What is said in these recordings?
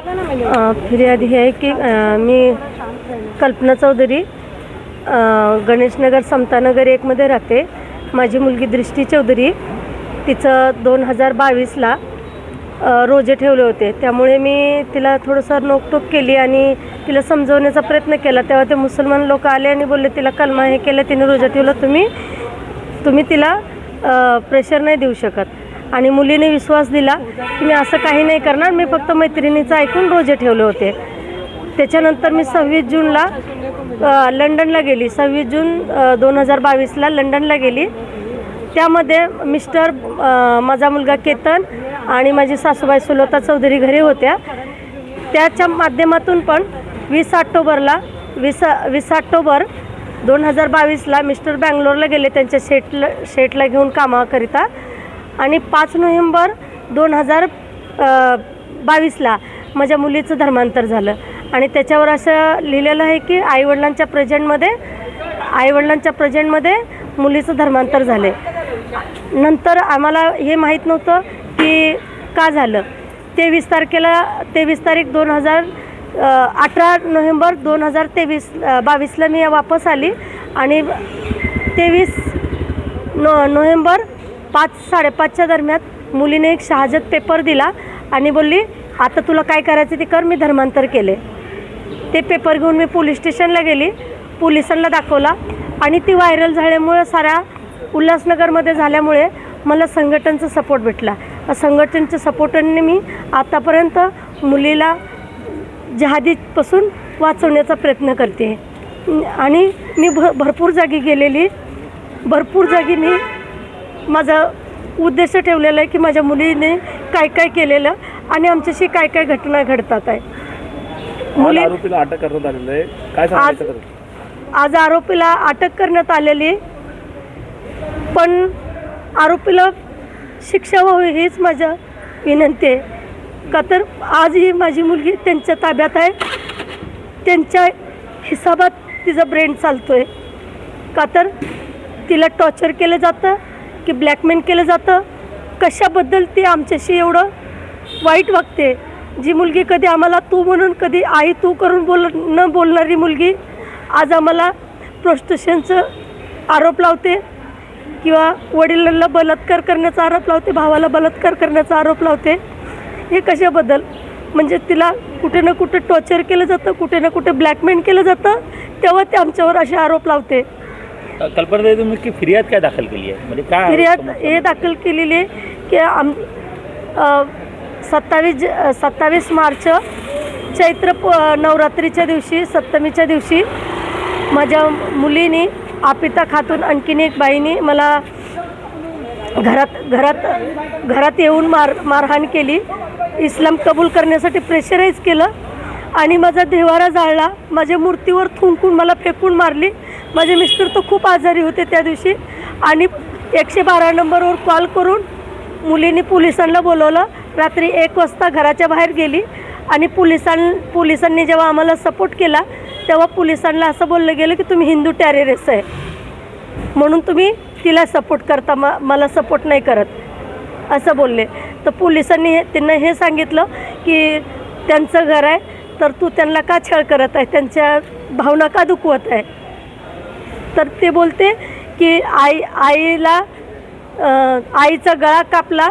अ, फिर्याद ही आहे की मी कल्पना चौधरी गणेशनगर समतानगर एकमध्ये राहते. माझी मुलगी दृष्टी चौधरी तिचं दोन हजार बावीसला रोजे ठेवले होते. त्यामुळे मी तिला थोडंसं नोकटोक केली आणि तिला समजवण्याचा प्रयत्न केला. तेव्हा ते मुसलमान लोक आले आणि बोलले तिला कलमा हे केलं तिने रोजा ठेवलं तुम्ही तुम्ही तिला प्रेशर नाही देऊ शकत. आणि मुलीने विश्वास दिला की मी असं काही नाही करणार मी फक्त मैत्रिणीचं ऐकून रोजे ठेवले होते. त्याच्यानंतर मी सव्वीस जूनला लंडनला गेली. सव्वीस जून दोन हजार बावीसला लंडनला गेली. त्यामध्ये मिस्टर माझा मुलगा केतन आणि माझी सासूबाई सुलोता चौधरी घरी होत्या. त्याच्या माध्यमातून पण वीस ऑक्टोबरला वीस वीस ऑक्टोबर दोन हजार बावीसला मिस्टर बँगलोरला गेले त्यांच्या शेटला शेटला घेऊन कामाकरिता. आणि पाच नोव्हेंबर दोन हजार बावीसला माझ्या मुलीचं धर्मांतर झालं. आणि त्याच्यावर असं लिहिलेलं आहे की आईवडिलांच्या प्रेझेंटमध्ये आईवडिलांच्या प्रेझेंटमध्ये मुलीचं धर्मांतर झाले. नंतर आम्हाला हे माहीत नव्हतं की का झालं. तेवीस तारखेला तेवीस तारीख दोन हजार अठरा नोव्हेंबर दोन हजार तेवीस बावीसला मी वापस आली आणि तेवीस नो नोव्हेंबर पाच साडेपाचच्या दरम्यान मुलीने एक शहाजत पेपर दिला आणि बोलली आता तुला काय करायचं ते कर मी धर्मांतर केले. ते पेपर घेऊन मी पोलीस स्टेशनला गेली. पोलिसांना दाखवला आणि ती व्हायरल झाल्यामुळे साऱ्या उल्हासनगरमध्ये झाल्यामुळे मला संघटनचा सपोर्ट भेटला. संघटनच्या सपोर्टने मी आतापर्यंत मुलीला जहादीपासून वाचवण्याचा प्रयत्न करते. आणि मी भ भरपूर जागी गेलेली. भरपूर जागी मी माझा उद्देश ठेवलेला आहे की माझ्या मुलीने काय काय केलेलं आणि आमच्याशी काय काय घटना घडतात आहे. मुली आरोपीला अटक करण्यात आलेलं आहे. काय आज-? आज आरोपीला अटक करण्यात आलेली पण आरोपीला शिक्षा व्हावी हीच माझ्या विनंती आहे. का तर आजही माझी मुलगी त्यांच्या ताब्यात आहे. त्यांच्या हिसाबात तिचा ब्रेन चालतो आहे का तर तिला टॉर्चर केलं जातं. की ब्लॅकमेल केलं जातं? कशाबद्दल ती आमच्याशी एवढं वाईट वागते? जी मुलगी कधी आम्हाला तू म्हणून कधी आई तू करून बोल न बोलणारी मुलगी आज आम्हाला प्रोस्टेशनचं आरोप लावते किंवा वडिलांना बलात्कार करण्याचा आरोप लावते भावाला बलात्कार करण्याचा आरोप लावते हे कशाबद्दल? म्हणजे तिला कुठे ना कुठे टॉर्चर केलं जातं कुठे ना कुठे ब्लॅकमेल केलं जातं तेव्हा ते आमच्यावर असे आरोप लावते. कल्पना तुम्ही की फिर्याद काय दाखल केली आहे? म्हणजे काय फिर्याद? हे दाखल केलेली आहे की आम सत्तावीस सत्तावीस मार्च चैत्र प नवरात्रीच्या दिवशी सप्तमीच्या दिवशी माझ्या मुलीने आपिता खातून आणखीन एक बाईने मला घरात घरात घरात येऊन मार मारहाण केली. इस्लाम कबूल करण्यासाठी प्रेशराईज केलं आणि माझा देवारा जाळला. माझ्या मूर्तीवर थुंकून मला फेकून मारली. माझे मिस्टर तर खूप आजारी होते त्या दिवशी. आणि एकशे बारा नंबरवर कॉल करून मुलीने पोलिसांना बोलवलं. रात्री एक वाजता घराच्या बाहेर गेली. आणि पोलिसां पोलिसांनी जेव्हा आम्हाला सपोर्ट केला तेव्हा पोलिसांना असं बोललं गेलं की तुम्ही हिंदू टेररिस्ट आहे. म्हणून तुम्ही तिला सपोर्ट करता. म मला सपोर्ट नाही करत. असं बोलले. तर पोलिसांनी हे त्यांना हे सांगितलं की त्यांचं घर आहे तर तू त्यांना का छळ करत आहे? त्यांच्या भावना का दुखवत आहे? तर ते बोलते की आई आईला आईचा गळा कापला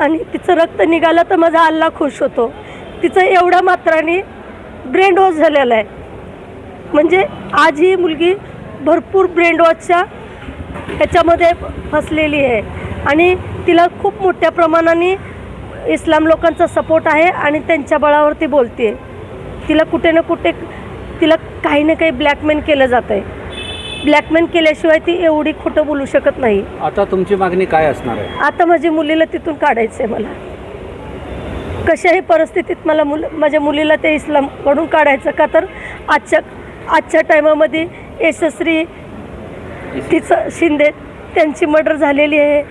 आणि तिचं रक्त निघालं तर माझा अल्ला खुश होतो. तिचं एवढ्या मात्राने ब्रेन वॉश झालेलं आहे. म्हणजे आज ही मुलगी भरपूर ब्रेन वॉशच्या ह्याच्यामध्ये फसलेली आहे. आणि तिला खूप मोठ्या प्रमाणाने इस्लाम लोकांचा सपोर्ट आहे आणि त्यांच्या बळावरती बोलते. तिला कुठे ना कुठे तिला काही ना काही ब्लॅकमेल केलं जातं आहे ब्लॅकमेल केल्याशिवाय ती एवढी खोटं बोलू शकत नाही. आता तुमची मागणी काय असणार आहे? आता माझी मुलीला तिथून काढायचं आहे मला. कशाही परिस्थितीत मला मुल माझ्या मुलीला ते इस्लामकडून काढायचं का तर आजच्या आजच्या टायमामध्ये यशस्वी तिचं शिंदे त्यांची मर्डर झालेली आहे.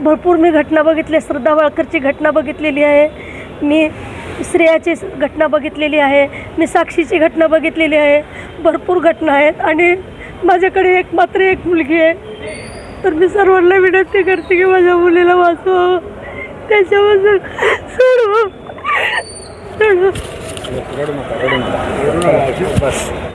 भरपूर मी घटना बघितली आहे. श्रद्धा वाळकरची घटना बघितलेली आहे. मी श्रेयाची घटना बघितलेली आहे. मी साक्षीची घटना बघितलेली आहे. भरपूर घटना आहेत आणि माझ्याकडे एक मात्र एक मुलगी आहे. तर मी सर्वांना विनंती करते की माझ्या मुलीला वाचवावं त्याच्याबद्दल सर्व रडू बस.